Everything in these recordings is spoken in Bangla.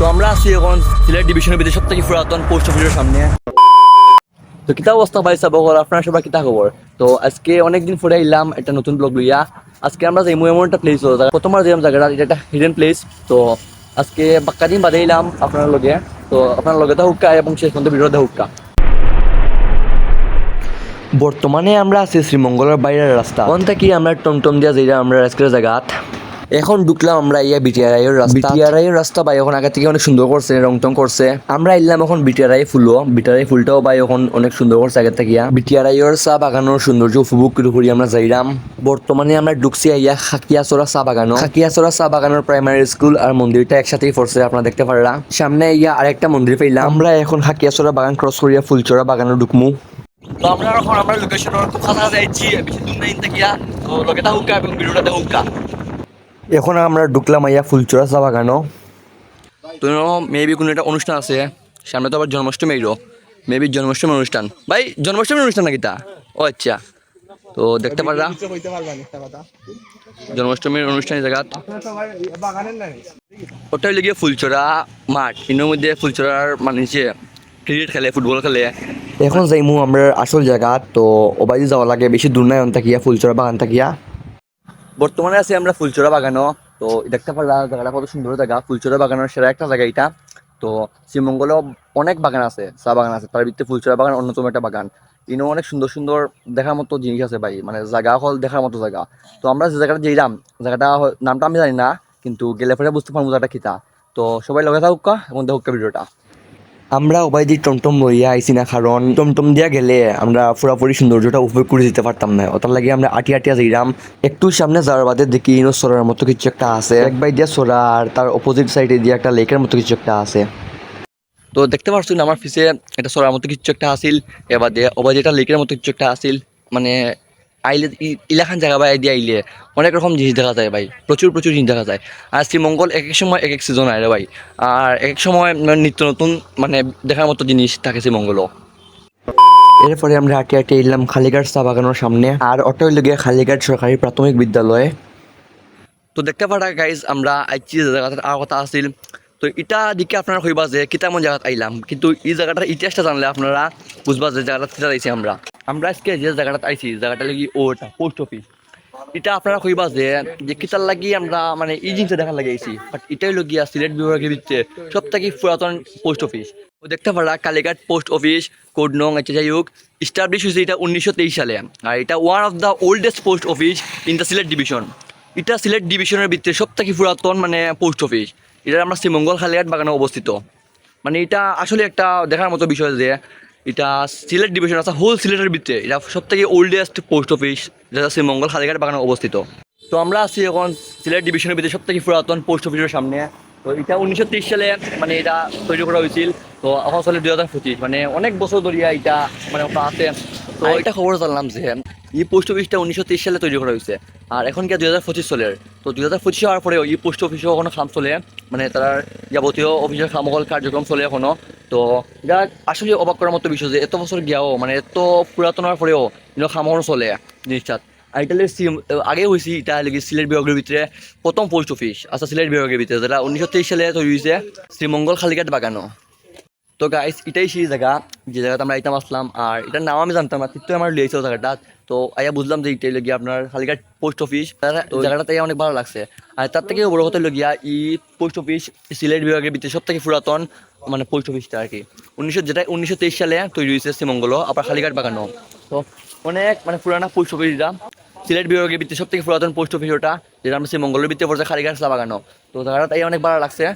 তো আমরা আছি এখন সিলেট ডিভিশনের ভিতরে থেকে পুরাতন পোস্ট অফিসের সামনে। তো কিতা অবস্থা ভাই সাবক আপনার সবাই কিতা খবর? তো আজকে অনেকদিন পরে এলাম একটা নতুন ব্লগ লইয়া। আজকে আমরা যাইমু এমন একটা প্লেস প্রথমবার যাইলাম জায়গাটা এটা একটা হিডেন প্লেস তো আজকে বাক্কা দিন বাদে এলাম আপনার লগে। তো আপনার লগে হুক্কা এবং শেষ পর্যন্ত হুক্কা বর্তমানে আমরা আছি শ্রীমঙ্গলের বাইরের রাস্তা। ওখান থেকে আমরা টমটম দিয়া যাই আমরা আজকের জায়গাত এখন ঢুকলাম আমরা ইয়া বিটিআরআই এর রাস্তা। বিটিআরআই এর রাস্তা ভাই এখন আগে থেকে অনেক সুন্দর করছে রং টং করছে। আমরা এলাম এখন বিটিআরআই ফুলও। বিটিআরআই ফুলটাও ভাই এখন অনেক সুন্দর করছে আগে থেকে। বিটিআরআই এর চা বাগানের সৌন্দর্য উপভোগ করে করি আমরা যাইরাম। বর্তমানে আমরা ঢুকছি ইয়া খাকিয়াচরা চা বাগানো খাকিয়াচরা চা বাগানের প্রাইমারি স্কুল আর মন্দিরটা একসাথেই পড়ছে আপনারা দেখতে পারলাম সামনে ইয়া আরেকটা মন্দির পেলাম আমরা এখন খাকিয়াচরা বাগান ক্রস করিয়া ফুলচরা বাগানে ঢুকমু। তো আমরা এখন আমরা লোকেশনের খুব কাছাকাছি যাইছি বেশি দূর নাই তো লোকেটা হুক্কা এবং ভিডিওটাতে হুক্কা এখন আমরা ঢুকলাম আইয়া ফুলচরা চা বাগানো। তো মেবি কোনো একটা অনুষ্ঠান আছে সামনে তো আবার জন্মাষ্টমী এলো। মেবি জন্মাষ্টমী অনুষ্ঠান। ভাই জন্মাষ্টমীর অনুষ্ঠান নাকি তা? ও আচ্ছা। তো দেখতে পারলা। জন্মাষ্টমীর অনুষ্ঠানের জায়গা। ওটা হইলে গিয়ে ফুলচরা মাঠ। এর মধ্যে ফুলচরার মানে নিচে ক্রিকেট খেলে ফুটবল খেলে। এখন যাইমু আমরা আসল জায়গা তো ওবাইদি যাওয়া লাগে বেশি দূর নাই তাকিয়া ফুলচরা বাগান তাকিয়া বর্তমানে আছি আমরা ফুলচরা বাগানও। তো দেখতে পারলাম জায়গাটা কত সুন্দর জায়গা। ফুলচরা বাগানের সেরা একটা জায়গা এটা তো শ্রীমঙ্গলেও অনেক বাগান আছে, চা বাগান আছে। তার ভিতরে ফুলচরা বাগান অন্যতম একটা বাগান। ইনো অনেক সুন্দর সুন্দর দেখার মতো জিনিস আছে ভাই মানে জায়গা হল দেখার মতো জায়গা। তো আমরা যে জায়গাটা যেলাম জায়গাটা নামটা আমি জানি না, কিন্তু গেলে পরে বুঝতে পারব জায়গাটা খিতা তো সবাই লগে থাকুক এবং দেখুক ভিডিওটা। আমরা ওবাইদি টমটম লইয়া আইছি না, কারণ টমটম দিয়া গেলে আমরা পুরাপুরি সৌন্দর্যটা উপভোগ করে দিতে পারতাম না। ওটার লাগে আমরা আটিয়া আটিয়া যাইরাম একটু সামনে যাওয়ার বাদে দেখি ইনো সরার মতো কিছু একটা আছে। এক বাই দিয়া সরা আর তার অপোজিট সাইডে দিয়ে একটা লেকের মতো কিছু একটা আছে। তো দেখতে পারছেন আমার পিছে এটা সরার মতো কিছু একটা আসিল এবার দিয়ে ওবার যেটা লেকের মতো কিছু একটা আসিল মানে আইলে ইলাখান জায়গা বাই দিয়ে আইলে অনেক রকম জিনিস দেখা যায় ভাই। প্রচুর প্রচুর জিনিস দেখা যায়। আর শ্রীমঙ্গল এক এক সময় এক এক সিজন আয় রে ভাই। আর এক এক সময় মানে নিত্য নতুন মানে দেখার মতো জিনিস থাকে শ্রীমঙ্গলও। এরপরে আমরা হাঁটি হাঁটি এলাম খালিঘাট চা বাগানের সামনে। আর অটো গিয়ে খালিঘাট সরকারি প্রাথমিক বিদ্যালয়। তো দেখতে পারা গাইজ আমরা আইছি যে জায়গাটার আর কথা আছিল। তো এটা দিকে আপনারা কইবা যে কিতামন জায়গাত আইলাম। কিন্তু এই জায়গাটার ইতিহাসটা জানলে আপনারা বুঝবা যে জায়গাটা আইছি আমরা। আমরা আজকে যে জায়গাটাত আইছি, জায়গাটা লাগি ওটা পোস্ট অফিস এটা আপনারা কইবা যে যে কিতার লাগি আমরা মানে এই জিনিসটা দেখার লাগে আইছি। বাট এটাই লগিয়া সিলেট বিভাগের ভিতরে সব থেকে পুরাতন পোস্ট অফিস ও দেখতে পারা, কালীঘাট পোস্ট অফিস কোড নং যাই হোক স্টাবলিশ হয়েছে এটা উনিশশো তেইশ সালে। আর এটা one of the oldest post office in the Sylhet division এটা সিলেট ডিভিশনের ভিতরে সব থেকে পুরাতন মানে পোস্ট অফিস এটা আমরা শ্রীমঙ্গল খালিয়াট বাগানে অবস্থিত। মানে এটা আসলে একটা দেখার মতো বিষয় যে এটা সিলেট ডিভিশন আছে হোল সিলেটের ভিতরে। এটা সব থেকে ওল্ডেস্ট পোস্ট অফিস যেটা শ্রীমঙ্গল খালিঘাট বাগানে অবস্থিত। তো আমরা আছি এখন সিলেট ডিভিশনের ভিতরে সব থেকে পুরাতন পোস্ট অফিসের সামনে। তো এটা উনিশশো তেইশ সালে মানে এটা তৈরি করা হয়েছিল। তো এখন চলে দুই হাজার পঁচিশ মানে অনেক বছর ধরিয়া এটা মানে আছে। তো এটা খবর জানলাম যে এই পোস্ট অফিসটা উনিশশো তেইশ সালে তৈরি করা হয়েছে। আর এখন কি দুই হাজার পঁচিশ চলের তো দুই হাজার পঁচিশ হওয়ার পরেও এই পোস্ট অফিসেও এখনও কাম চলে? মানে তার যাবতীয় অফিসের কামকল কার্যক্রম চলে এখনও। তো এটা আসলে অবাক করার মতো বিষয় যে, এত বছর গিয়াও মানে এত পুরাতন হওয়ার পরেও কিন্তু কামড় চলে জিনিসটা। আর এটা লেগে সি- আগে হয়েছে এটা লেগে সিলেট বিভাগের ভিতরে প্রথম পোস্ট অফিস আচ্ছা সিলেট বিভাগের ভিতরে, যেটা উনিশশো তেইশ সালে তৈরি হয়েছে শ্রীমঙ্গল খালিঘাট বাগানো তো গাইস এটাই সেই জায়গা যে জায়গাতে আমরা আইতাম আসলাম। আর এটার নাম আমি জানতাম না কিন্তু আমার লিয়েছে জায়গাটা। তো আইয়া বুঝলাম যে এটাই লগিয়া আপনার হালিঘাট পোস্ট অফিস তো জায়গাটাতে অনেক ভালো লাগছে। আর তার থেকে বড় কথা লগিয়া ই পোস্ট অফিস সিলেট বিভাগের ভিতরে সব থেকে পুরাতন মানে পোস্ট অফিসটা আর কি উনিশশো যেটা উনিশশো তেইশ সালে তৈরি হয়েছে শ্রীমঙ্গল আবার হালিঘাট বাগানো তো অনেক মানে পুরানা পোস্ট অফিস এটা। সিলেট বিভাগের ভিতরে সব থেকে পুরাতন পোস্ট অফিস ওটা যেটা আমরা শ্রীমঙ্গলের ভিতরে পড়ছে খালিঘাট বাগানো তো জায়গাটা তাই অনেক ভালো লাগছে।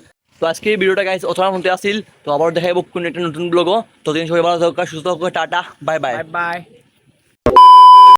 তো আজকে এই ভিডিওটা গাইজ অথবা মধ্যে আসিল তো আবার দেখাবো কোন একটা নতুন ব্লগও ততদিন সবাই ভালো থাকা সুস্থ থাকা টাটা বাই বাই বাই